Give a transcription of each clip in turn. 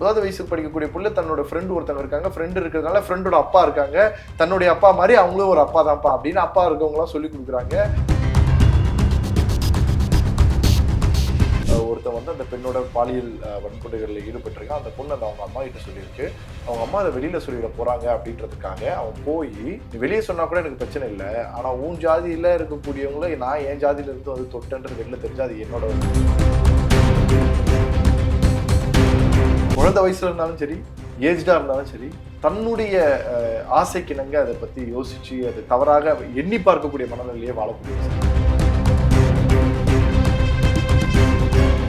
பத்தாவது வயசு படிக்கக்கூடிய பிள்ளை தன்னோட ஃப்ரெண்டு ஒருத்தவங்க இருக்காங்க. ஃப்ரெண்டு இருக்கிறதுனால ஃப்ரெண்டோட அப்பா இருக்காங்க. தன்னுடைய அப்பா மாதிரி அவங்களும் ஒரு அப்பா தான்ப்பா அப்படின்னு அப்பா இருக்கவங்களாம் சொல்லி கொடுக்குறாங்க. ஒருத்தன் வந்து அந்த பெண்ணோட பாலியல் அஹ், வன்கொடுகளில் ஈடுபட்டிருக்கான். அந்த பொண்ணு அந்த அவங்க அம்மா கிட்ட சொல்லியிருக்கு. அவங்க அம்மா அதை வெளியில் சொல்லிட போகிறாங்க அப்படின்றதுக்காக அவன் போய் வெளியே சொன்னால் கூட எனக்கு பிரச்சனை இல்லை. ஆனால் உன் ஜாதியில் இருக்கக்கூடியவங்கள நான் என் ஜாதியிலேருந்து வந்து தொட்டன்றது வெளில தெரிஞ்சா அது என்னோட குழந்தை வயசுல இருந்தாலும் சரி ஏஜ்டா இருந்தாலும் சரி தன்னுடைய ஆசைக்கிணங்க அதை பத்தி யோசிச்சு அது தவறாக எண்ணி பார்க்கக்கூடிய மனநிலையே வாழக்கூடிய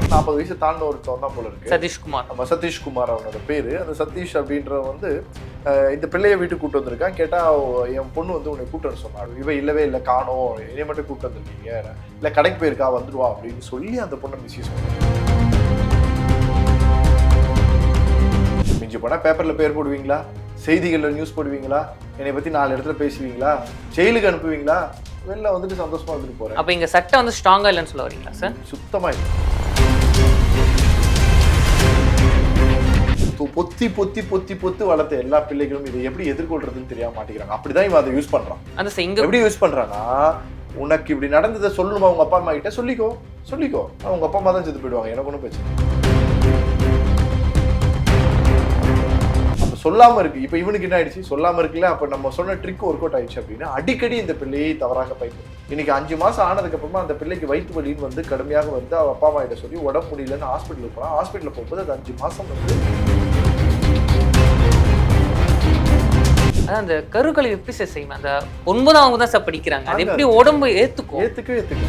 நாற்பது வயசு தாண்ட ஒருத்தவன் தான் போல இருக்கு. சதீஷ்குமார். நம்ம சதீஷ்குமார் அவனோட பேரு. அந்த சதீஷ் அப்படின்றவன் வந்து இந்த பிள்ளைய வீட்டுக்கு கூட்டு வந்திருக்கான். கேட்டா அவ- என் பொண்ணு வந்து உன்னை கூட்டு வர சொன்னாள். இவ இல்லவே இல்லை காணோம். என்னைய மட்டும் கூட்டு வந்திருக்கீங்க. இல்ல கடைக்கு போயிருக்கா வந்துடுவா அப்படின்னு சொல்லி அந்த பொண்ணை மிஸ்யூஸ் பண்ணி போனா பேப்பர்ல பேர் போடுவீங்களா? செய்திகள்ல நியூஸ் போடுவீங்களா? என்னை பத்தி நாலு இடத்துல பேசுவீங்களா? ஜெயிலுக்கு அனுப்புவீங்களா? வெளில வந்துட்டு சந்தோஷமா வந்துட்டு போறேன். அப்ப இங்க சட்டம் வந்து ஸ்ட்ராங்கா இல்லைன்னு சொல்ல வரீங்களா சார் சுத்தமா இல்லை. பொத்தி பொத்தி பொத்தி பொத்தி வளர்த்த எல்லா பிள்ளைகளும் இதை எப்படி எதிர்கொள்றதுன்னு தெரியாம மாட்டேங்கிறாங்க அப்படிதான் இவன் அதை யூஸ் பண்றான். அந்த இங்க எப்படி யூஸ் பண்றான்னா உனக்கு இப்படி நடந்ததை சொல்லணுமா உங்க அப்பா அம்மா கிட்ட சொல்லிக்கோ. சொல்லிக்கோ. உங்க அப்பா அம்மா தான் செத்து போயிடுவாங்க. எனக்கு ஒன்றும் பிரச்சனை இல்லை. அப்ப சொல்லாம இருக்கு. இப்ப இவனுக்கு என்ன ஆயிடுச்சு? சொல்லாம இருக்குல்ல அப்ப நம்ம சொன்ன ட்ரிக் ஒர்க் அவுட் ஆயிடுச்சு அப்படின்னா அடிக்கடி இந்த பிள்ளையை தவறாக பயன்படுத்தும் இன்னைக்கு அஞ்சு மாசம் ஆனதுக்கு அப்புறமா அந்த பிள்ளைக்கு வயிற்று வலின்னு வந்து கடுமையாக வந்து அவ அப்பா அம்மா கிட்ட சொல்லி உடம்பு முடியலன்னு ஹாஸ்பிட்டலுக்கு போனா ஹாஸ்பிட்டல் போகும்போது அது அஞ்சு மாசம் வந்து அந்த கருக்கலை எப்படி சார் செய்யும்? அந்த ஒன்பதாம் வகுப்பு தான் சார் படிக்கிறாங்க. அது. எப்படி உடம்பு ஏத்துக்கும்? ஏத்துக்கு ஏத்துக்கு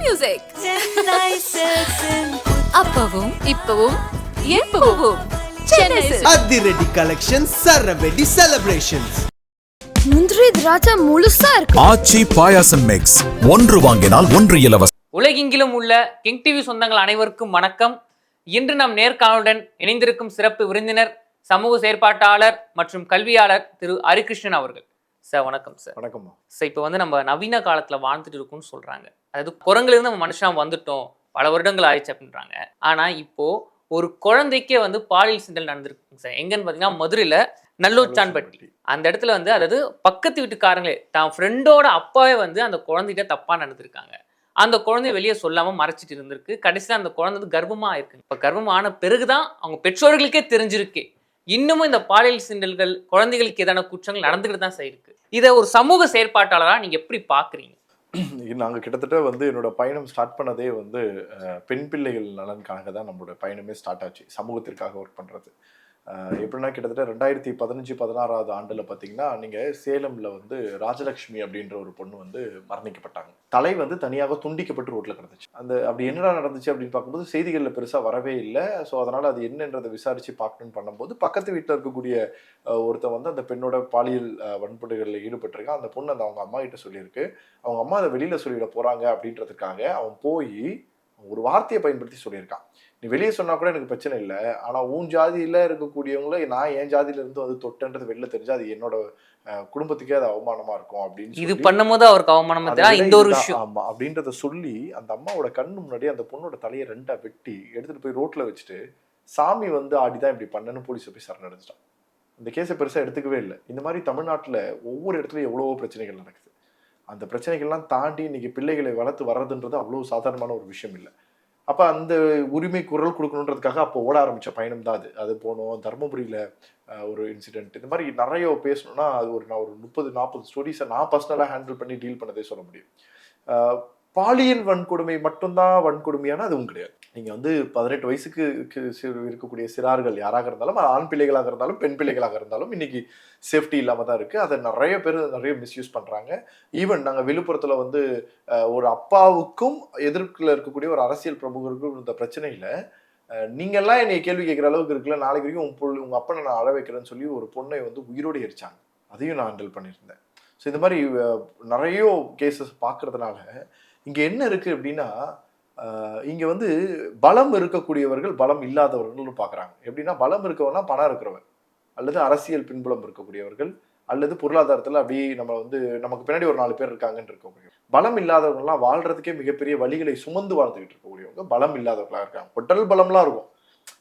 மியூசிக் அப்பவும் இப்பவும் எப்பவும். அதிரடி கலெக்ஷன் சரவெடி செலிப்ரேஷன்ஸ் முந்திரி திராட்சை முழுசா இருக்கு. ஆச்சி பாயாசம் மிக்ஸ் ஒன்று வாங்கினால் ஒன்று இலவசம். உலகெங்கிலும் உள்ள கிங் டிவி சொந்தங்கள் அனைவருக்கும் வணக்கம். இன்று நம் நேர்காணலுடன் இணைந்திருக்கும் சிறப்பு விருந்தினர் சமூக செயற்பாட்டாளர் மற்றும் கல்வியாளர் திரு ஹரிகிருஷ்ணன் அவர்கள். சார் வணக்கம் சார். வணக்கம்மா. சார் இப்போ வந்து நம்ம நவீன காலத்துல வாழ்ந்துட்டு இருக்கோம்னு சொல்றாங்க. அதாவது குரங்குலேருந்து நம்ம மனுஷனா வந்துட்டோம் பல வருடங்கள் ஆயிடுச்சு அப்படின்றாங்க. ஆனா இப்போ ஒரு குழந்தைக்கே வந்து பாலியல் சிந்தல் நடந்திருக்குங்க சார். எங்கன்னு பார்த்தீங்கன்னா மதுரையில நல்லூச்சான்பட்டி அந்த இடத்துல வந்து அதாவது பக்கத்து வீட்டுக்காரங்களே தான் ஃப்ரெண்டோட அப்பாவே வந்து அந்த குழந்தைகிட்ட தப்பா நடந்திருக்காங்க. அந்த குழந்தை வெளியே சொல்லாம மறைச்சிட்டு இருந்திருக்கு. கடைசியில் அந்த குழந்தை வந்து கர்ப்பமா இருக்கு இப்போ கர்ப்பம் ஆன பிறகுதான் அவங்க பெற்றோர்களுக்கே தெரிஞ்சிருக்கு. இன்னமும் இந்த பாலியல் சிண்டல்கள் குழந்தைகளுக்கு எதான குற்றங்கள் நடந்துகிட்டு தான் சார் இருக்கு. இதை ஒரு சமூக செயற்பாட்டாளரா நீங்க எப்படி பாக்குறீங்க? நாங்கள் கிட்டத்தட்ட வந்து என்னோட பயணம் ஸ்டார்ட் பண்ணதே வந்து பெண் பிள்ளைகள் நலனுக்காக தான் நம்மளோட பயணமே ஸ்டார்ட் ஆச்சு. சமூகத்திற்காக ஒர்க் பண்ணுறது எப்படின்னா கிட்டத்தட்ட ரெண்டாயிரத்தி பதினஞ்சு பதினாறாவது ஆண்டில் பார்த்தீங்கன்னா நீங்கள் சேலமில் வந்து ராஜலட்சுமி அப்படின்ற ஒரு பொண்ணு வந்து மரணிக்கப்பட்டாங்க. தலை வந்து தனியாக துண்டிக்கப்பட்டு ரோட்டில் கிடந்துச்சு. அந்த அப்படி என்னடா நடந்துச்சு அப்படின்னு பார்க்கும்போது செய்திகளில் பெருசாக வரவே இல்லை. ஸோ அதனால் அது என்னன்றதை விசாரித்து பார்க்கணும்னு பண்ணும்போது பக்கத்து வீட்டில் இருக்கக்கூடிய ஒருத்தன் வந்து அந்த பெண்ணோட பாலியல் அஹ், ஈடுபட்டிருக்கான். அந்த பொண்ணு அந்த அவங்க அம்மா கிட்ட சொல்லியிருக்கு. அவங்க அம்மா அதை வெளியில் சொல்லிட போகிறாங்க அப்படின்றதுக்காக அவன் போய் ஒரு வார்த்தையை பயன்படுத்தி சொல்லியிருக்கான். நீ வெளியே சொன்னா கூட எனக்கு பிரச்சனை இல்லை. ஆனா உன் ஜாதியில இருக்கக்கூடியவங்கள நான் என் ஜாதியில இருந்து வந்து தொட்டன்றது வெளில தெரிஞ்சா அது என்னோட குடும்பத்துக்கே அது அவமானமா இருக்கும் அப்படின்னு இது பண்ணும்போது அவருக்கு அவமானம் இந்த ஒரு விஷயம். ஆமா அப்படின்றத சொல்லி அந்த அம்மாவோட கண்ணு முன்னாடி அந்த பொண்ணோட தலையை ரெண்டா வெட்டி எடுத்துட்டு போய் ரோட்ல வச்சுட்டு சாமி வந்து ஆடிதான் இப்படி பண்ணனு போலீஸ் போய் சரணடைஞ்சிட்டான் இந்த கேஸை பெருசா எடுத்துக்கவே இல்லை. இந்த மாதிரி தமிழ்நாட்டுல ஒவ்வொரு இடத்துலயும் எவ்வளவோ பிரச்சனைகள் நடக்குது. அந்த பிரச்சனைகள்லாம் தாண்டி இன்னைக்கு பிள்ளைகளை வளர்த்து வர்றதுன்றது அவ்வளவு சாதாரணமான ஒரு விஷயம் இல்லை. அப்போ அந்த உரிமை குரல் கொடுக்கணுன்றதுக்காக அப்போ ஓட ஆரம்பித்த பயணம் தான் அது. அது போனோம் தருமபுரியில் ஒரு இன்சிடென்ட் இந்த மாதிரி நிறைய பேசணும்னா அது ஒரு நான் ஒரு முப்பது நாற்பது ஸ்டோரிஸை நான் பர்சனலாக ஹேண்டில் பண்ணி டீல் பண்ணதே சொல்ல முடியும். பாலியல் வன்கொடுமை மட்டும்தான் வன்கொடுமையான அதுவும் கிடையாது. நீங்கள் வந்து பதினெட்டு வயசுக்கு இருக்கக்கூடிய சிறார்கள் யாராக இருந்தாலும் அது ஆண் பிள்ளைகளாக இருந்தாலும் பெண் பிள்ளைகளாக இருந்தாலும் இன்னைக்கு சேஃப்டி இல்லாமல் தான் இருக்குது அதை நிறைய பேர் நிறைய மிஸ்யூஸ் பண்ணுறாங்க ஈவன் நாங்கள் விழுப்புரத்தில் வந்து ஒரு அப்பாவுக்கும் எதிர்ப்புல இருக்கக்கூடிய ஒரு அரசியல் பிரமுகருக்கும் இந்த பிரச்சனையில் நீங்கள்லாம் என்னை கேள்வி கேட்குற அளவுக்கு இருக்குல்ல நாளைக்கு வரைக்கும் உன் பொருள் உங்கள் அப்பனை நான் அழ வைக்கிறேன்னு சொல்லி ஒரு பொண்ணை வந்து உயிரோடு எரிச்சாங்க. அதையும் நான் ஹேண்டில் பண்ணியிருந்தேன். ஸோ இந்த மாதிரி நிறைய கேசஸ் பார்க்கறதுனால இங்கே என்ன இருக்குது அப்படின்னா இங்கே வந்து பலம் இருக்கக்கூடியவர்கள் பலம் இல்லாதவர்கள்னு பார்க்குறாங்க எப்படின்னா பலம் இருக்கவனா பணம் இருக்கிறவன். அல்லது அரசியல் பின்புலம் இருக்கக்கூடியவர்கள் அல்லது பொருளாதாரத்தில் அப்படியே நம்ம வந்து நமக்கு பின்னாடி ஒரு நாலு பேர் இருக்காங்கன்னு இருக்கக்கூடிய பலம் இல்லாதவங்களாம் வாழ்றதுக்கே மிகப்பெரிய வழிகளை சுமந்து வாழ்ந்துகிட்டு இருக்கக்கூடியவங்க பலம் இல்லாதவர்களாக இருக்காங்க. உடல் பலம்லாம் இருக்கும்.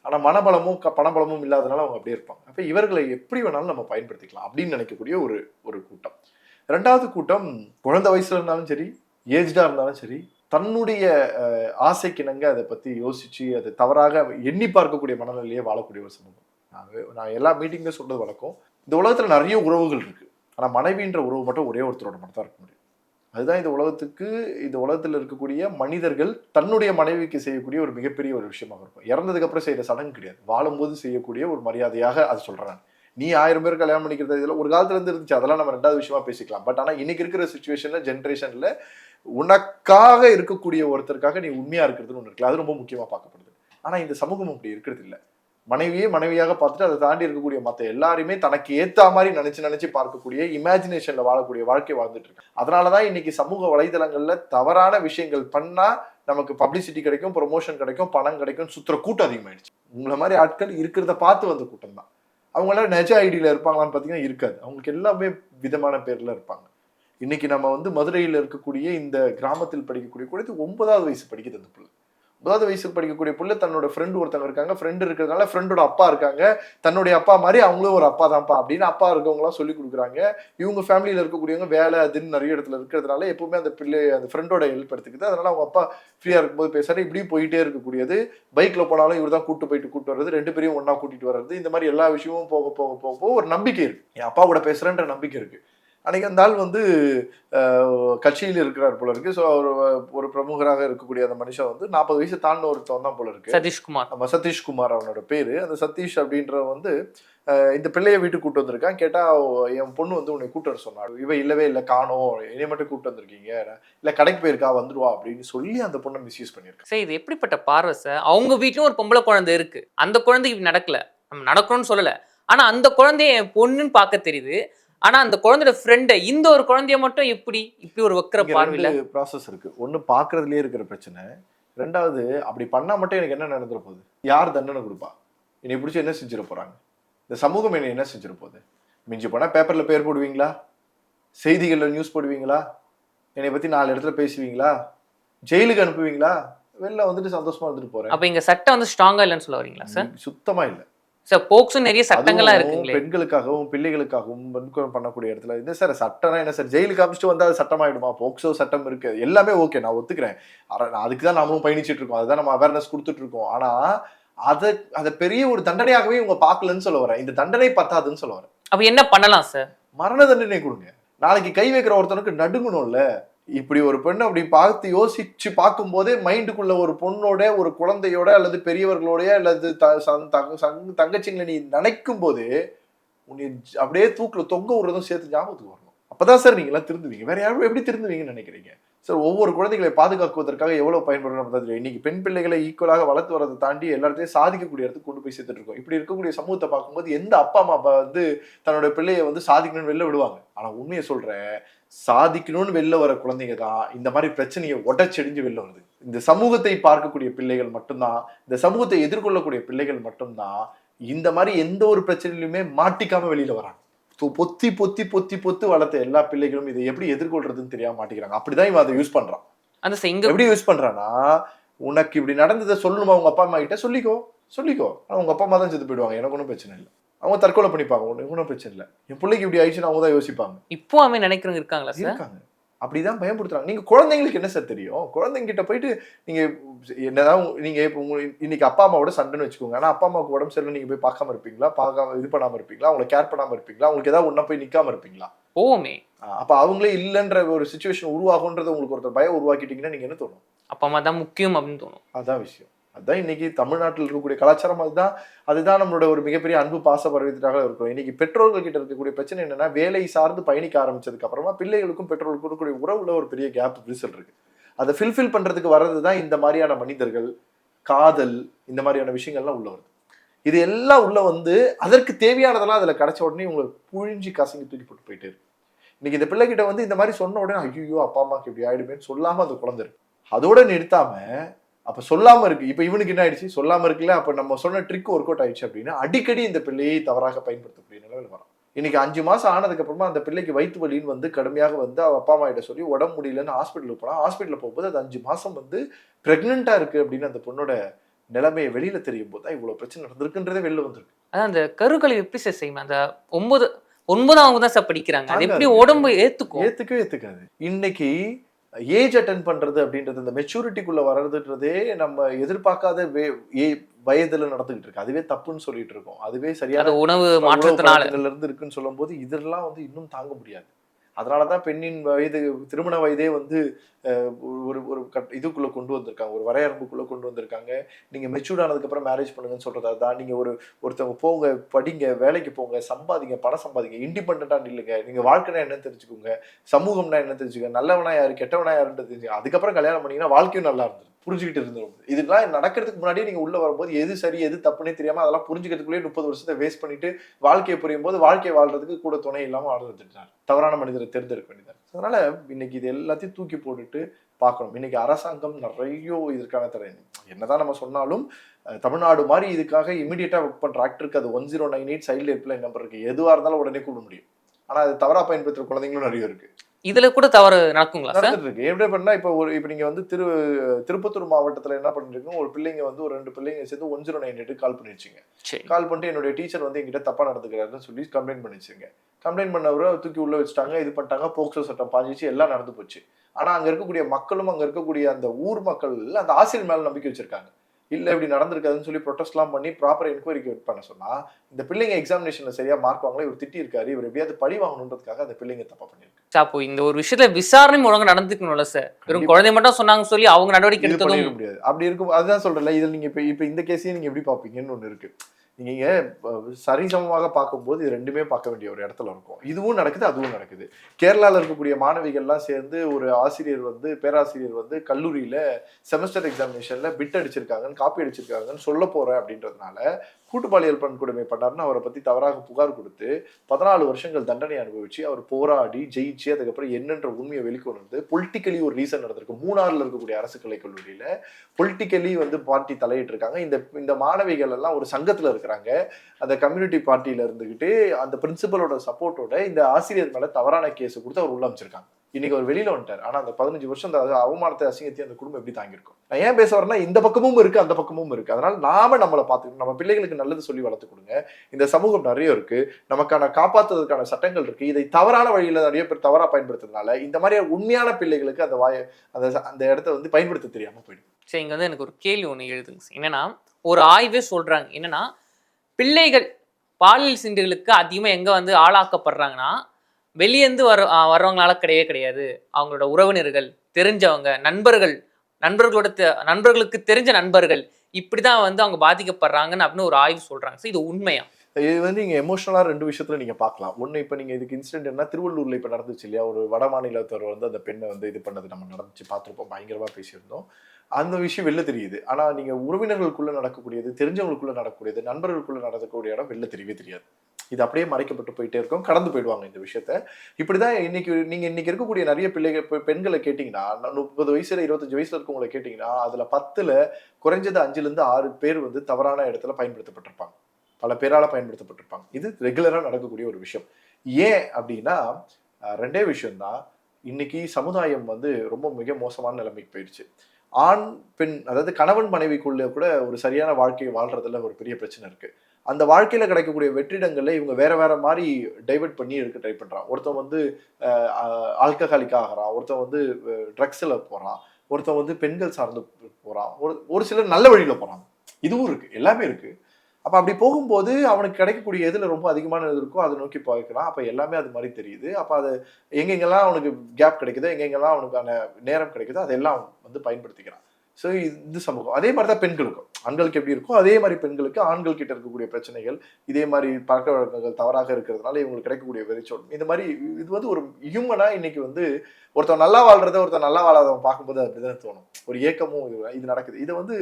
ஆனால் மனபலமும் க- பணபலமும் இல்லாதனால அவங்க அப்படியே இருப்பாங்க. அப்போ இவர்களை எப்படி வேணாலும் நம்ம பயன்படுத்திக்கலாம் அப்படின்னு நினைக்கக்கூடிய ஒரு ஒரு கூட்டம். ரெண்டாவது கூட்டம் குழந்தை வயசுல இருந்தாலும் சரி ஏஜ்டா இருந்தாலும் சரி தன்னுடைய ஆசைக்கிணங்க அதை பத்தி யோசிச்சு அதை தவறாக எண்ணி பார்க்கக்கூடிய மனநிலையே வாழக்கூடிய ஒரு சமூகம். நான் நான் எல்லா மீட்டிங்ல சொல்றது வழக்கம். இந்த உலகத்துல நிறைய உறவுகள் இருக்கு. ஆனா மனைவின்ற உறவு மட்டும் ஒரே ஒருத்தரோட மட்டும் தான் இருக்க முடியும். அதுதான் இந்த உலகத்துக்கு இந்த உலகத்துல இருக்கக்கூடிய மனிதர்கள் தன்னுடைய மனைவிக்கு செய்யக்கூடிய ஒரு மிகப்பெரிய ஒரு விஷயமாக இருக்கும். இறந்ததுக்கு அப்புறம் செய்யற சடங்கு கிடையாது. வாழும்போது செய்யக்கூடிய ஒரு மரியாதையாக அது சொல்றேன் நீ ஆயிரம் பேர் கல்யாணம் பண்ணிக்கிறது இதில் ஒரு காலத்துல இருந்து இருந்துச்சு அதெல்லாம் நம்ம ரெண்டாவது விஷயமா பேசிக்கலாம். பட் ஆனா இன்னைக்கு இருக்கிற சுச்சுவேஷன்ல ஜென்ரேஷன்ல உனக்காக இருக்கக்கூடிய ஒருத்தருக்காக நீ உண்மையா இருக்கிறதுன்னு ஒன்று இருக்குல்ல அது ரொம்ப முக்கியமா பார்க்கப்படுது. ஆனா இந்த சமூகம் அப்படி இருக்கிறது இல்லை. மனைவியே மனைவியாக பார்த்துட்டு அதை தாண்டி இருக்கக்கூடிய மற்ற எல்லாருமே தனக்கு ஏத்த மாதிரி நினைச்சு நினைச்சு பார்க்கக்கூடிய இமேஜினேஷன்ல வாழக்கூடிய வாழ்க்கை வாழ்ந்துட்டு இருக்கு. அதனாலதான் இன்னைக்கு சமூக வலைதளங்கள்ல தவறான விஷயங்கள் பண்ணா நமக்கு பப்ளிசிட்டி கிடைக்கும் ப்ரொமோஷன் கிடைக்கும் பணம் கிடைக்கும் சுத்துற கூட்டம் அதிகமாயிடுச்சு. உங்களை மாதிரி ஆட்கள் இருக்கிறத பார்த்து வந்த கூட்டம் தான் அவங்களாம் நெஜ ஐடியில இருப்பாங்களான்னு பார்த்தீங்கன்னா இருக்காது. அவங்களுக்கு எல்லாமே விதமான பேர்ல இருப்பாங்க. இன்னைக்கு நம்ம வந்து மதுரையில் இருக்கக்கூடிய இந்த கிராமத்தில் படிக்கக்கூடிய குழந்தை ஒன்பதாவது வயசு படிக்குது அந்த பிள்ளை. ஒன்பதாவது வயசு படிக்கக்கூடிய பிள்ளை தன்னோட ஃப்ரெண்டு ஒருத்தவங்க இருக்காங்க. ஃப்ரெண்டு இருக்கிறதுனால ஃப்ரெண்டோட அப்பா இருக்காங்க. தன்னுடைய அப்பா மாதிரி அவங்களும் ஒரு அப்பா தான்ப்பா அப்படின்னு அப்பா இருக்கவங்களாம் சொல்லி கொடுக்குறாங்க. இவங்க ஃபேமிலியில் இருக்கக்கூடியவங்க வேலை அதுன்னு நிறைய இடத்துல இருக்கிறதுனால எப்பவுமே அந்த பிள்ளை அந்த ஃப்ரெண்டோட ஹெல்ப் எடுத்துக்குது. அதனால அவங்க அப்பா ஃப்ரீயாக இருக்கும்போது பேசுறாரு. இப்படியும் போயிட்டே இருக்கக்கூடியது. பைக்கில் போனாலும் இவர் தான் கூட்டு போயிட்டு கூட்டு வர்றது. ரெண்டு பேரையும் ஒன்றா கூட்டிட்டு வர்றது. இந்த மாதிரி எல்லா விஷயமும் போக போக போக போக ஒரு நம்பிக்கை இருக்கு. என் அப்பா கூட பேசுறேன்ற நம்பிக்கை இருக்கு. அன்னைக்கு அந்த ஆள் வந்து கட்சியில் இருக்கிறார் போல இருக்கு. ஸோ அவர் ஒரு பிரமுகராக இருக்கக்கூடிய அந்த மனுஷன் வந்து நாற்பது வயசு தாண்டின ஒருத்தவன் தான் போல இருக்கு. சதீஷ்குமார். நம்ம சதீஷ்குமார் அவனோட பேரு. அந்த சதீஷ் அப்படின்றவன் வந்து இந்த பிள்ளைய வீட்டுக்கு கூட்டு வந்திருக்கான். கேட்டா அவ- என் பொண்ணு வந்து உன்னை கூட்டு வர சொன்னாள். இவ இல்லவே இல்லை காணோம் என்னை மட்டும் கூட்டு வந்திருக்கீங்க. இல்ல கடைக்கு போயிருக்கா வந்துடுவா அப்படின்னு சொல்லி அந்த பொண்ணை மிஸ்யூஸ் பண்ணியிருக்கான். சரி இது எப்படிப்பட்ட பார்வை சார் அவங்க வீட்லயும் ஒரு பொம்பளை குழந்தை இருக்கு. அந்த குழந்தைக்கு இப்படி நடக்கல. நம்ம நடக்கணும்னு சொல்லல. ஆனா அந்த குழந்தைய என் பொண்ணுன்னு பார்க்க தெரியுது. ஆனா அந்த குழந்தையோட ஃப்ரெண்டை இந்த ஒரு குழந்தைய மட்டும் எப்படி? இப்படி ஒரு இங்க பார்வையில? ப்ராசஸ் இருக்கு. ஒண்ணு பாக்குறதுலயே இருக்கிற பிரச்சனை. ரெண்டாவது அப்படி பண்ணா மட்டும் எனக்கு என்ன நடந்துற போகுது? யார் தண்டனை கொடுப்பா? என்னை பிடிச்சி என்ன செஞ்சிட போறாங்க? இந்த சமூகம் என்னை என்ன செஞ்சிட போகுது? மிஞ்சி போனா பேப்பர்ல பேர் போடுவீங்களா? செய்திகள்ல நியூஸ் போடுவீங்களா? என்னை பத்தி நாலு இடத்துல பேசுவீங்களா? ஜெயிலுக்கு அனுப்புவீங்களா? வெளில வந்துட்டு சந்தோஷமா வந்துட்டு போறேன். அப்ப இங்க சட்டம் வந்து ஸ்ட்ராங்கா இல்லைன்னு சொல்ல வரீங்களா சார் சுத்தமா இல்ல. சார் போக்ஸும் நிறைய சட்டங்கள்லாம் இருக்குங்களே. பெண்களுக்காகவும் பிள்ளைகளுக்காகவும் வன்கொடுமை பண்ணக்கூடிய இடத்துல என்ன சார் சட்டம்னா என்ன சார்? ஜெயிலுக்கு அமிச்சிட்டு வந்தா அது சட்டமாயிடுமா? போக்சோ சட்டம் இருக்கு. எல்லாமே ஓகே நான் ஒத்துக்கிறேன். அதுக்கு தான் நாமளும் பயணிச்சிட்டு இருக்கோம். அதுதான் நம்ம அவேர்னஸ் கொடுத்துட்டு இருக்கோம். ஆனா அதை அதை பெரிய ஒரு தண்டனையாகவே இவங்க பார்க்கலன்னு சொல்ல வரேன். இந்த தண்டனை பத்தாதுன்னு சொல்ல வரேன். அப்ப என்ன பண்ணலாம் சார்? மரண தண்டனை கொடுங்க. நாளைக்கு கை வைக்கிற ஒருத்தனுக்கு நடுங்கணும்ல. இப்படி ஒரு பெண் அப்படி பார்த்து யோசிச்சு பார்க்கும்போதே மைண்டுக்குள்ள ஒரு பொண்ணோட ஒரு குழந்தையோட அல்லது பெரியவர்களோடய அல்லது த- சங்- தங்க- தங்கச்சிங்களை நீ நினைக்கும் போது உன்னை அப்படியே தூக்கில் தொங்க விடுறதும் சேர்த்து ஞாபகத்துக்கு வரணும். அப்பதான் சார் நீங்களாம் திருந்துவீங்க. வேற யாரும் எப்படி திருந்துவீங்கன்னு நினைக்கிறீங்க? சார் ஒவ்வொரு குழந்தைகளை பாதுகாக்குவதற்காக எவ்வளவு பயன்படுறோம் தெரியும். இன்னைக்கு பெண் பிள்ளைகளை ஈக்குவலாக வளர்த்து வரதை தாண்டி எல்லாத்தையும் சாதிக்கக்கூடிய இடத்துக்கு கொண்டு போய் சேர்த்துட்டு இருக்கோம். இப்படி இருக்கக்கூடிய சமூகத்தை பார்க்கும்போது எந்த அப்பா அம்மா அப்பா வந்து தன்னோட பிள்ளையை வந்து சாதிக்கணும்னு வெளில விடுவாங்க. ஆனா உண்மையை சொல்றேன் சாதிக்கணும்னு வெளில வர குழந்தைங்க தான். இந்த மாதிரி பிரச்சனையை உடச்செடிஞ்சு வெளில வருது. இந்த சமூகத்தை பார்க்கக்கூடிய பிள்ளைகள் மட்டும்தான் இந்த சமூகத்தை எதிர்கொள்ளக்கூடிய பிள்ளைகள் மட்டும்தான் இந்த மாதிரி எந்த ஒரு பிரச்சனையிலுமே மாட்டிக்காம வெளியில வராங்க. So, பொத்தி பொத்தி பொத்தி பொத்து வளர்த்த எல்லா பிள்ளைகளும் இதை எப்படி எதிர்கொள்றதுன்னு தெரியாம மாட்டிக்கிறாங்க. அப்படிதான் இவன் அதை யூஸ் பண்றான். அந்த எப்படி யூஸ் பண்றானா உனக்கு இப்படி நடந்ததை சொல்லணுமா? உங்க அப்பா அம்மா கிட்ட சொல்லிக்கோ. சொல்லிக்கோ. ஆனா உங்க அப்பா அம்மா தான் செத்து போயிடுவாங்க. எனக்கு ஒன்றும் பிரச்சனை இல்லை. அவங்க தற்கொலை பண்ணிப்பாங்க. ஒன்றும் ஒன்றும் பிரச்சனை இல்லை. என் பிள்ளைக்கு இப்படி ஆயிடுச்சுன்னு அவங்க தான் யோசிப்பாங்க. இப்போ அவன் நினைக்கிறவங்க இருக்காங்களா சார்? இருக்காங்க. அப்படிதான் பயன்படுத்துறாங்க நீங்க குழந்தைங்களுக்கு என்ன சார் தெரியும்? குழந்தைங்க கிட்ட போயிட்டு நீங்க என்னதான் உங்க- நீங்க இப்போ உங்க இன்னைக்கு அப்பா அம்மாவோட சண்டைன்னு வச்சுக்கோங்க. ஆனா அப்பா அம்மாவுக்கு உடம்பு சரியில்லை நீங்க போய் பார்க்காம இருப்பீங்களா? பார்க்காம இது பண்ணாம இருப்பீங்களா? அவங்களை கேர் பண்ணாம இருப்பீங்களா? உங்களுக்கு ஏதாவது ஒண்ணா போய் நிக்காம இருப்பீங்களா? போவோமே. அப்ப அவங்களே இல்லைன்ற ஒரு சுச்சுவேஷன் உருவாகுன்றது உங்களுக்கு ஒருத்தர் பயம் உருவாக்கிட்டீங்கன்னா நீங்க என்ன தோணும்? அப்பா அம்மா தான் முக்கியம் அப்படின்னு தோணும். அதான் விஷயம். அதுதான் இன்னைக்கு தமிழ்நாட்டில் இருக்கக்கூடிய கலாச்சாரம் அதுதான் அதுதான் நம்மளோட ஒரு மிகப்பெரிய அன்பு பாச பரவித்தாக இருக்கும் இன்னைக்கு பெற்றோர்கள் கிட்ட இருக்கக்கூடிய பிரச்சனை என்னன்னா வேலை சார்ந்து பயணிக்க ஆரம்பிச்சதுக்கு அப்புறமா பிள்ளைகளுக்கும் பெற்றோர்களுக்கும் இருக்கக்கூடிய உறவுல ஒரு பெரிய கேப் விரிசல் இருக்கு. அதை ஃபில்ஃபில் பண்றதுக்கு வர்றது தான் இந்த மாதிரியான மனிதர்கள் காதல் இந்த மாதிரியான விஷயங்கள்லாம் உள்ள வருது. இது எல்லாம் உள்ள வந்து அதற்கு தேவையானதெல்லாம் அதுல கிடைச்ச உடனே உங்களை புழிஞ்சு கசங்கி தூக்கி போட்டு போயிட்டு இருக்கு. இன்னைக்கு இந்த பிள்ளைகிட்ட வந்து இந்த மாதிரி சொன்ன உடனே ஐயோ அப்பா அம்மாக்கு இப்படி ஆயிடுமேன்னு சொல்லாம அது குழந்தை இருக்கு. அதோட நிறுத்தாம அப்ப சொல்லாம இருக்கு. இப்ப இவனுக்கு என்ன ஆயிடுச்சு? சொல்லாம இருக்குல்ல அப்ப நம்ம சொன்ன ட்ரிக் ஒர்க் அவுட் ஆயிடுச்சு அப்படின்னா அடிக்கடி இந்த பிள்ளையை தவறாக பயன்படுத்தக்கூடிய நிலையில் வரும். இன்னைக்கு அஞ்சு மாசம் ஆனதுக்கு அப்புறமா அந்த பிள்ளைக்கு வயிற்று வலின்னு வந்து கடுமையாக வந்து அவ அப்பா அம்மா கிட்ட சொல்லி உடம்பு முடியலன்னு ஹாஸ்பிட்டலுக்கு போனா ஹாஸ்பிட்டலில் போகும்போது அது அஞ்சு மாசம் வந்து பிரெக்னெண்டா இருக்கு அப்படின்னு அந்த பொண்ணோட நிலைமையை வெளியில தெரியும் போது தான் இவ்வளவு பிரச்சனை நடந்திருக்குன்றதே வெளில வந்திருக்கு. அதான் அந்த கருக்கலை எப்படி சார் செய்யும்? அந்த ஒன்பது ஒன்பதாம் தான் சார் படிக்கிறாங்க. அது எப்படி. உடம்பு ஏத்துக்கும்? ஏத்துக்கவே ஏத்துக்காது. இன்னைக்கு ஏஜ் அட்டன் பண்றது அப்படின்றது இந்த மெச்சூரிட்டிக்குள்ள வர்றதுன்றதே நம்ம எதிர்பார்க்காத வே- ஏ- வயதுல நடந்துகிட்டு இருக்கு. அதுவே தப்புன்னு சொல்லிட்டு இருக்கோம். அதுவே அது சரியான உணவு மாற்றத்தினால. இருந்து இருக்குன்னு சொல்லும்போது இதெல்லாம் வந்து இன்னும் தாங்க முடியாது. அதனாலதான் பெண்ணின் வயது திருமண வயதே வந்து ஒரு ஒரு கட்- இதுக்குள்ளே கொண்டு வந்திருக்காங்க. ஒரு வரையரம்புக்குள்ளே கொண்டு வந்திருக்காங்க. நீங்கள் மெச்சூர்ட் ஆனதுக்கப்புறம் மேரேஜ் பண்ணுங்கன்னு சொல்கிறது தான் நீங்கள் ஒரு ஒருத்தவங்க போங்க படிங்க வேலைக்கு போங்க சம்பாதிங்க பணம் சம்பாதிங்க இண்டிபெண்ட்டாக நில்லுங்க. நீங்கள் வாழ்க்கைனா என்ன தெரிஞ்சுக்கோங்க. சமூகம்னா என்ன தெரிஞ்சுக்கோங்க. நல்லவனா யாரு கெட்டவனா யாருன்றது தெரிஞ்சுக்கோங்க. அதுக்கப்புறம் கல்யாணம் பண்ணிங்கன்னா வாழ்க்கையும் நல்லா இருந்துருக்கு புரிஞ்சுக்கிட்டு இருந்துரும். இதெல்லாம் நடக்கிறதுக்கு முன்னாடியே நீங்கள் உள்ளே வரும்போது எது சரி எது தப்புன்னே தெரியாமல் அதெல்லாம் புரிஞ்சுக்கிறதுக்குள்ளே முப்பது வருஷத்தை வேஸ்ட் பண்ணிட்டு வாழ்க்கையை புரியும் போது வாழ்க்கையை வாழ்றதுக்கு கூட துணை இல்லாமல் வாழ்ந்துட்டார் தவறான மனிதரை தேர்ந்தெடுக்க வேண்டியது அதனால இன்னைக்கு இது எல்லாத்தையும் தூக்கி போட்டுட்டு பார்க்கணும். இன்னைக்கு அரசாங்கம் நிறைய இதற்கான தடை. என்னதான் நம்ம சொன்னாலும் தமிழ்நாடு மாதிரி இதுக்காக இமீடியட்டாக ஒர்க் பண்ணுற ஆக்டருக்கு அது one zero nine eight child helpline number இருக்குது எதுவாக இருந்தாலும் உடனே கூப்பிட முடியும். ஆனால் அது தவறாக பயன்படுத்துகிற குழந்தைங்களும் நிறைய இருக்குது இதுல கூட தவறு நடக்குங்களா சார்? நடந்துட்டு இருக்கு எப்படி பண்ணா இப்போ ஒரு இப்போ நீங்க வந்து திரு திருப்பத்தூர் மாவட்டத்துல என்ன பண்ணிருக்கோம் ஒரு பிள்ளைங்க வந்து ஒரு ரெண்டு பிள்ளைங்க சேர்ந்து ஒன் ஜீரோ நைன் கால் பண்ணிருச்சுங்க. கால் பண்ணிட்டு என்னுடைய டீச்சர் வந்து என்கிட்ட தப்பா நடந்துக்கிறாருன்னு சொல்லி கம்ப்ளைண்ட் பண்ணிச்சுங்க. கம்ப்ளைண்ட் பண்ணவரை தூக்கி உள்ள வச்சுட்டாங்க இது பண்ணிட்டாங்க போக்சோ சட்டம் பாஞ்சிச்சு எல்லாம் நடந்து போச்சு. ஆனா அங்க இருக்கக்கூடிய மக்களும் அங்க இருக்கக்கூடிய அந்த ஊர் மக்கள் அந்த ஆசிரியர் மேல நம்பிக்கை வச்சிருக்காங்க. இல்ல இப்படி நடந்திருக்காதுன்னு சொல்லி ப்ரொட்டஸ்ட்லாம் பண்ணி ப்ராப்பர் என்கொயரிக்கு பண்ண சொன்னா இந்த பிள்ளைங்க எக்ஸாமினேஷன்ல சரியா மார்க் வாங்கல இவர் திட்டி இருக்காரு இவர் எப்படியாவது பழி வாங்கணுன்றதுக்காக அந்த பிள்ளைங்க தப்பா பண்ணிருக்கு சார், அப்போ இந்த ஒரு விஷயத்துல விசாரணை ஒழுங்கா நடந்துக்கணும்ல சார்? வெறும். குழந்தை மட்டும் சொன்னாங்க சொல்லி அவங்க நடவடிக்கை பண்ணிட முடியாது. அப்படி இருக்கும் அதுதான் சொல்றேன்ல இதுல நீங்க இப்ப இப்ப இந்த கேஸையும் நீங்க எப்படி பாப்பீங்கன்னு ஒண்ணு இருக்கு. நீங்க சரிசமமாக பார்க்கும்போது இது ரெண்டுமே பார்க்க வேண்டிய ஒரு இடத்துல இருக்கும். இதுவும் நடக்குது அதுவும் நடக்குது. கேரளாவில் இருக்கக்கூடிய மாணவிகள்லாம் சேர்ந்து ஒரு ஆசிரியர் வந்து பேராசிரியர் வந்து கல்லூரியில் செமஸ்டர் எக்ஸாமினேஷனில் பிட் அடிச்சிருக்காங்கன்னு காப்பி அடிச்சிருக்காங்கன்னு சொல்ல போகிறேன் அப்படின்றதுனால கூட்டுப்பாலியல் பண்கொடுமை பண்ணார்னு அவரை பற்றி தவறாக புகார் கொடுத்து பதினாலு வருஷங்கள் தண்டனை அனுபவிச்சு அவர் போராடி ஜெயிச்சு அதுக்கப்புறம் என்னன்ற உண்மையை வெளிக்கொண்டு வந்து பொலிட்டிக்கலி ஒரு ரீசன் நடந்திருக்கு. மூணாறில் இருக்கக்கூடிய அரசு கலை கல்லூரியில் பொலிட்டிக்கலி வந்து பார்ட்டி தலையிட்டு இருக்காங்க இந்த இந்த மாணவிகள் எல்லாம் ஒரு சங்கத்தில் இருக்கிற இருக்கிறாங்க. அந்த கம்யூனிட்டி பார்ட்டியில இருந்துகிட்டு அந்த பிரின்சிபலோட சப்போர்ட்டோட இந்த ஆசிரியர் மேல தவறான கேஸ் கொடுத்து அவர் உள்ள அமைச்சிருக்காங்க. இன்னைக்கு அவர் வெளியில வந்துட்டார். ஆனா அந்த பதினஞ்சு வருஷம் அந்த அவமானத்தை அசிங்கத்தையும் அந்த குடும்பம் எப்படி தாங்கியிருக்கும்? நான் ஏன் பேச வரேன்னா இந்த பக்கமும் இருக்கு அந்த பக்கமும் இருக்கு. அதனால நாம நம்மளை பார்த்துக்கணும் நம்ம பிள்ளைகளுக்கு நல்லது சொல்லி வளர்த்து கொடுங்க. இந்த சமூகம் நிறைய இருக்கு. நமக்கான காப்பாத்துறதுக்கான சட்டங்கள் இருக்கு. இதை தவறான வழியில நிறைய பேர் தவறா பயன்படுத்துறதுனால இந்த மாதிரி உண்மையான பிள்ளைகளுக்கு அந்த வாய அந்த அந்த இடத்த வந்து பயன்படுத்த தெரியாம போயிடும் சரி இங்க வந்து எனக்கு ஒரு கேள்வி ஒண்ணு எழுதுங்க என்னன்னா ஒரு ஆய்வே சொல்றாங்க. என்னன்னா பிள்ளைகள் பாலியல் சிண்டுகளுக்கு அதிகமாக எங்கே வந்து ஆளாக்கப்படுறாங்கன்னா வெளியேந்து வர வர்றவங்களால கிடையவே கிடையாது. அவங்களோட உறவினர்கள் தெரிஞ்சவங்க நண்பர்கள் நண்பர்களோட நண்பர்களுக்கு தெரிஞ்ச நண்பர்கள் இப்படி தான் வந்து அவங்க பாதிக்கப்படுறாங்கன்னு அப்படின்னு ஒரு ஆய்வு சொல்கிறாங்க ஸோ இது உண்மையாக இது வந்து நீங்கள் எமோஷனலாக ரெண்டு விஷயத்துல நீங்கள் பார்க்கலாம். ஒன்று இப்போ நீங்கள் இதுக்கு இன்சிடென்ட் என்ன திருவள்ளூரில் இப்போ நடந்துச்சு இல்லையா? ஒரு வட மாநிலத்தவர் வந்து அந்த பெண்ணை வந்து இது பண்ணது நம்ம நடந்துச்சு பார்த்துருப்போம் பயங்கரமாக பேசியிருந்தோம். அந்த விஷயம் வெளில தெரியுது. ஆனால் நீங்கள் உறவினர்களுக்குள்ளே நடக்கக்கூடியது தெரிஞ்சவங்களுக்குள்ள நடக்கக்கூடியது நண்பர்களுக்குள்ள நடக்கக்கூடிய இடம் வெளில தெரியவே தெரியாது. இது அப்படியே மறைக்கப்பட்டு போயிட்டே இருக்கும். கடந்து போயிடுவாங்க இந்த விஷயத்த. இப்படிதான் இன்னைக்கு நீங்க இன்னைக்கு இருக்கக்கூடிய நிறைய பிள்ளைகள் பெண்களை கேட்டீங்கன்னா நான் முப்பது வயசுல இருபத்தஞ்சு வயசுல இருக்கவங்களை கேட்டீங்கன்னா அதுல பத்துல குறைஞ்சது அஞ்சுல இருந்து ஆறு பேர் வந்து தவறான இடத்துல பயன்படுத்தப்பட்டிருப்பாங்க. பல பேரால பயன்படுத்தப்பட்டிருப்பாங்க. இது ரெகுலரா நடக்கக்கூடிய ஒரு விஷயம். ஏன் அப்படின்னா ரெண்டே விஷயம்தான். இன்னைக்கு சமுதாயம் வந்து ரொம்ப மிக மோசமான நிலைமைக்கு போயிடுச்சு ஆண் பெண் அதாவது கணவன் மனைவிக்குள்ளே கூட ஒரு சரியான வாழ்க்கையை வாழ்றதுல ஒரு பெரிய பிரச்சனை இருக்கு. அந்த வாழ்க்கையில கிடைக்கக்கூடிய வெற்றிடங்களில் இவங்க வேற வேற மாதிரி டைவர்ட் பண்ணி எடுக்க ட்ரை பண்றான். ஒருத்தன் வந்து ஆல்கஹாலிக் ஆகிறான். ஒருத்தன் வந்து ட்ரக்ஸ்ல போறான். ஒருத்தன் வந்து பெண்கள் சார்ந்து போறான். ஒரு ஒரு சிலர் நல்ல வழியில போறாங்க. இதுவும் இருக்கு. எல்லாமே இருக்கு. அப்ப அப்படி போகும்போது அவனுக்கு கிடைக்கக்கூடிய எதுல ரொம்ப அதிகமான இது இருக்கோ அதை நோக்கி போய்க்கலாம் அப்ப எல்லாமே அது மாதிரி தெரியுது. அப்ப அது எங்கெங்கெல்லாம் அவனுக்கு கேப் கிடைக்குதோ எங்கெங்கெல்லாம் அவனுக்கான நேரம் கிடைக்குதோ அதெல்லாம் வந்து பயன்படுத்திக்கிறான். ஸோ இது சமூகம். அதே மாதிரி தான் பெண்களுக்கும். ஆண்களுக்கு எப்படி இருக்கோ அதே மாதிரி பெண்களுக்கு ஆண்கள் கிட்ட இருக்கக்கூடிய பிரச்சனைகள் இதே மாதிரி பழக்க வழக்கங்கள் தவறாக இருக்கிறதுனால இவங்களுக்கு கிடைக்கக்கூடிய வெறிச்சோடும் இந்த மாதிரி இது வந்து ஒரு ஹியூமனா இன்னைக்கு வந்து ஒருத்தன் நல்லா வாழ்றத ஒருத்தன் நல்லா வாழாதவன் பார்க்கும்போது அப்படிதான் தோணும். ஒரு ஏக்கமும் இது இது நடக்குது. இது வந்து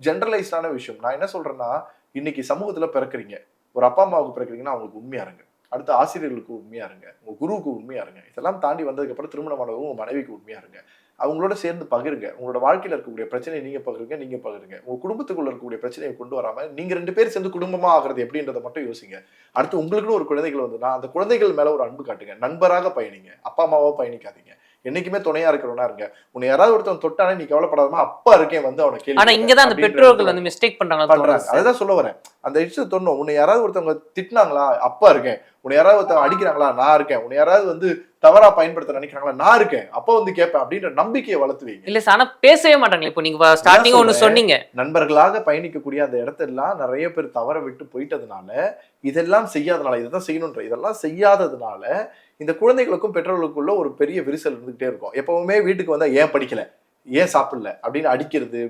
ஜென்ரலைஸ்டான விஷயம். நான் என்ன சொல்றேன்னா இன்னைக்கு சமூகத்துல பிறக்குறீங்க. ஒரு அப்பா அம்மாவுக்கு பிறக்குறீங்கன்னா அவங்களுக்கு உண்மையா இருங்க அடுத்து ஆசிரியர்களுக்கு உண்மையா இருங்க உங்க குருவுக்கு உண்மையா இருங்க இதெல்லாம் தாண்டி வந்ததுக்கு அப்புறம் திருமணமானவங்க உங்க மனைவிக்கு உண்மையா இருங்க அவங்களோட சேர்ந்து பகிருங்க. உங்களோட வாழ்க்கையில இருக்கக்கூடிய பிரச்சனையை நீங்க பகிருங்க நீங்க பகிருங்க. உங்க குடும்பத்துக்குள்ள இருக்கக்கூடிய பிரச்சனையை கொண்டு வராம நீங்க ரெண்டு பேர் சேர்ந்து குடும்பமா ஆகிறது எப்படின்றத மட்டும் யோசிங்க. அடுத்து உங்களுக்குன்னு ஒரு குழந்தைகள் வந்துன்னா அந்த குழந்தைகள் மேல ஒரு அன்பு காட்டுங்க. நண்பராக பயணிங்க. அப்பா அம்மாவா பயணிக்காதீங்க. என்னைக்குமே துணையா இருக்கிறவனா இருங்க. உன்னை யாராவது ஒருத்தன் தொட்டானே நீ கவலைப்படாதமா அப்பா இருக்கேன் வந்து அவனை கேள்வி ஆனா இங்கதான் அந்த பெற்றோர்கள் வந்து மிஸ்டேக் பண்றாங்க பண்றாங்க. அதுதான் சொல்ல வரேன். அந்த விஷயத்தை தொண்ணணும் உன்னை யாராவது ஒருத்தவங்க திட்டினாங்களா அப்பா இருக்கேன். உன்னை யாராவது ஒருத்தவங்க அடிக்கிறாங்களா நான் இருக்கேன். உன்னை யாராவது வந்து தவறா பயன்படுத்த நினைக்கிறாங்களா? நான் இருக்கேன். அப்பா வந்து கேட்பேன். அப்படின்ற நம்பிக்கையை வளர்த்துவீங்க. இல்ல ஆனா பேசவே மாட்டாங்களே இப்போ நீங்க ஸ்டார்டிங் சொல்றேன். சொன்னீங்க. நண்பர்களாக பயணிக்கக்கூடிய அந்த இடத்தெல்லாம் நிறைய பேர் தவற விட்டு போயிட்டதுனால இதெல்லாம் செய்யாதனால இதெல்லாம் செய்யணுன்ற இதெல்லாம் செய்யாததுனால இந்த குழந்தைகளுக்கும் பெற்றோர்களுக்குள்ள ஒரு பெரிய விரிசல் இருந்துகிட்டே இருக்கும். எப்பவுமே வீட்டுக்கு வந்தா ஏன் படிக்கல? ஏன் சாப்பிடல? அப்படின்னு அடிக்கிறது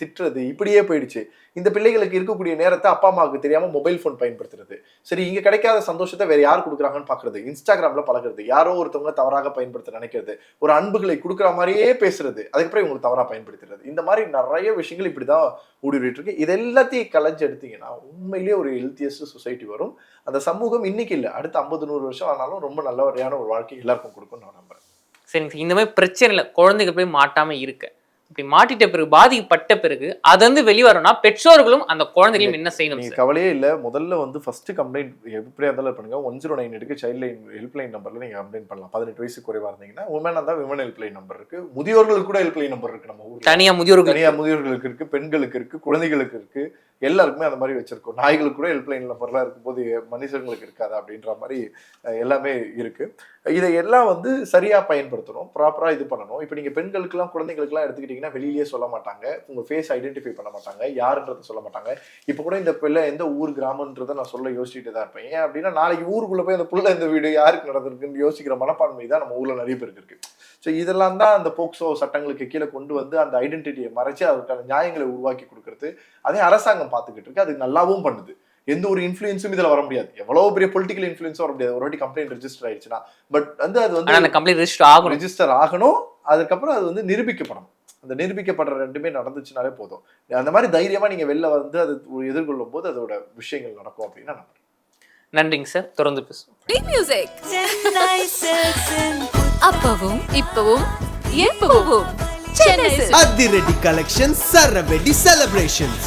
திட்டுறது இப்படியே போயிடுச்சு. இந்த பிள்ளைகளுக்கு இருக்கக்கூடிய நேரத்தை அப்பா அம்மாவுக்கு தெரியாமல் மொபைல் ஃபோன் பயன்படுத்துறது. சரி இங்கே கிடைக்காத சந்தோஷத்தை வேறு யார் கொடுக்குறாங்கன்னு பார்க்குறது இன்ஸ்டாகிராமில் பழகுறது. யாரோ ஒருத்தவங்க தவறாக பயன்படுத்த நினைக்கிறது. ஒரு அன்புகளை கொடுக்குற மாதிரியே பேசுறது. அதுக்கப்புறம் இவங்களுக்கு தவறாக பயன்படுத்துறது இந்த மாதிரி நிறைய விஷயங்கள் இப்படி தான் ஊடுருவிட்டு இருக்கு இது எல்லாத்தையும் கலைஞ்சு எடுத்தீங்கன்னா உண்மையிலேயே ஒரு ஹெல்த்தியஸ்ட் சொசைட்டி வரும். அந்த சமூகம் இன்னைக்கு இல்லை. அடுத்த ஐம்பது நூறு வருஷம் ஆனாலும் ரொம்ப நல்லவரையான ஒரு வாழ்க்கை எல்லாருக்கும் கொடுக்கும் நான் நம்புறேன். சரி. இந்த மாதிரி பிரச்சனை இல்லை குழந்தைகள் போய் மாட்டாமல் இருக்க. இப்படி மாட்டிட்ட பிறகு பாதிக்கப்பட்ட பிறகு அது வந்து வெளிவரணும்னா பெற்றோர்களும் அந்த குழந்தைகளையும் என்ன செய்யணும் நீங்க கவலையே இல்ல. முதல்ல வந்து ஃபர்ஸ்ட் கம்ப்ளைண்ட் எப்படியா இருந்தாலும் பண்ணுங்க. ஒன் ஜீரோ நைன் எடுக்கு சைல்ட் லைன் ஹெல்ப்லைன் நம்பர்ல நீங்க கம்ப்ளைண்ட் பண்ணலாம். பதினெட்டு வயசு குறைவா இருந்தீங்கன்னா உமன் தான் விமன் ஹெல்ப்லைன் நம்பர் இருக்கு. முதியோர்களுக்கு கூட ஹெல்ப்லைன் நம்பர் இருக்கு நம்ம தனியா முதியோர்கள் தனியா முதியோர்களுக்கு இருக்கு பெண்களுக்கு இருக்கு குழந்தைகளுக்கு இருக்கு. எல்லாருக்குமே அந்த மாதிரி வச்சிருக்கோம். நாய்களுக்கு கூட ஹெல்ப்லைன் நம்பர்லாம் இருக்கும்போது மனுஷங்களுக்கு இருக்காது அப்படின்ற மாதிரி எல்லாமே இருக்கு. இதை எல்லாம் வந்து சரியா பயன்படுத்தணும் ப்ராப்பரா இது பண்ணணும். இப்போ நீங்க பெண்களுக்குலாம் குழந்தைகளுக்கெல்லாம் எடுத்துக்கிட்டீங்கன்னா வெளியிலேயே சொல்ல மாட்டாங்க. உங்க ஃபேஸ் ஐடென்டிஃபை பண்ண மாட்டாங்க. யாருன்றதை சொல்ல மாட்டாங்க. இப்போ கூட இந்த பிள்ளை எந்த ஊர் கிராமன்றதை நான் சொல்ல யோசிச்சுட்டு தான் இருப்பேன். ஏன் அப்படின்னா நாளைக்கு ஊருக்குள்ள போய் அந்த பிள்ளை இந்த வீடு யாருக்கு நடந்திருக்குன்னு யோசிக்கிற மனப்பான்மை தான் நம்ம ஊர்ல நிறைய பேருக்கு இருக்கு. ஸோ இதெல்லாம் தான் அந்த போக்சோ சட்டங்களுக்கு கீழே கொண்டு வந்து அந்த ஐடென்டிட்டியை மறைச்சு அதற்கான நியாயங்களை உருவாக்கி கொடுக்கறது. அதே அரசாங்கம் பார்த்துக்கிட்டு இருக்கு. அது நல்லாவும் பண்ணுது. எந்த ஒரு இன்ஃப்ளூயன்ஸும் இதுல வர முடியாது. எவ்வளவு பெரிய பொலிட்டிக்கல் இன்ஃப்ளூயன்ஸும் வர முடியாது. ஒரு வாட்டி கம்ப்ளைண்ட் ரெஜிஸ்டர் ஆயிடுச்சுன்னா. பட் வந்து அது ஆனா அந்த வந்து கம்ப்ளைண்ட் ரெஜிஸ்டர் ஆகணும். ரெஜிஸ்டர் ஆகணும். அதுக்கப்புறம் அது வந்து நிரூபிக்கப்படணும் அந்த நிரூபிக்கப்படுற ரெண்டுமே நடந்துச்சுனாலே போதும். அந்த மாதிரி தைரியமா நீங்க வெளில வந்து அது எதிர்கொள்ளும் போது அதோட விஷயங்கள் நடக்கும் அப்படின்னு நான் நன்றிங்க சார் தொடர்ந்து பேசுவோம். அப்பவும் இப்பவும் எப்பவும். அதிரடி கலெக்ஷன் சரவெடி செலிப்ரேஷன்ஸ்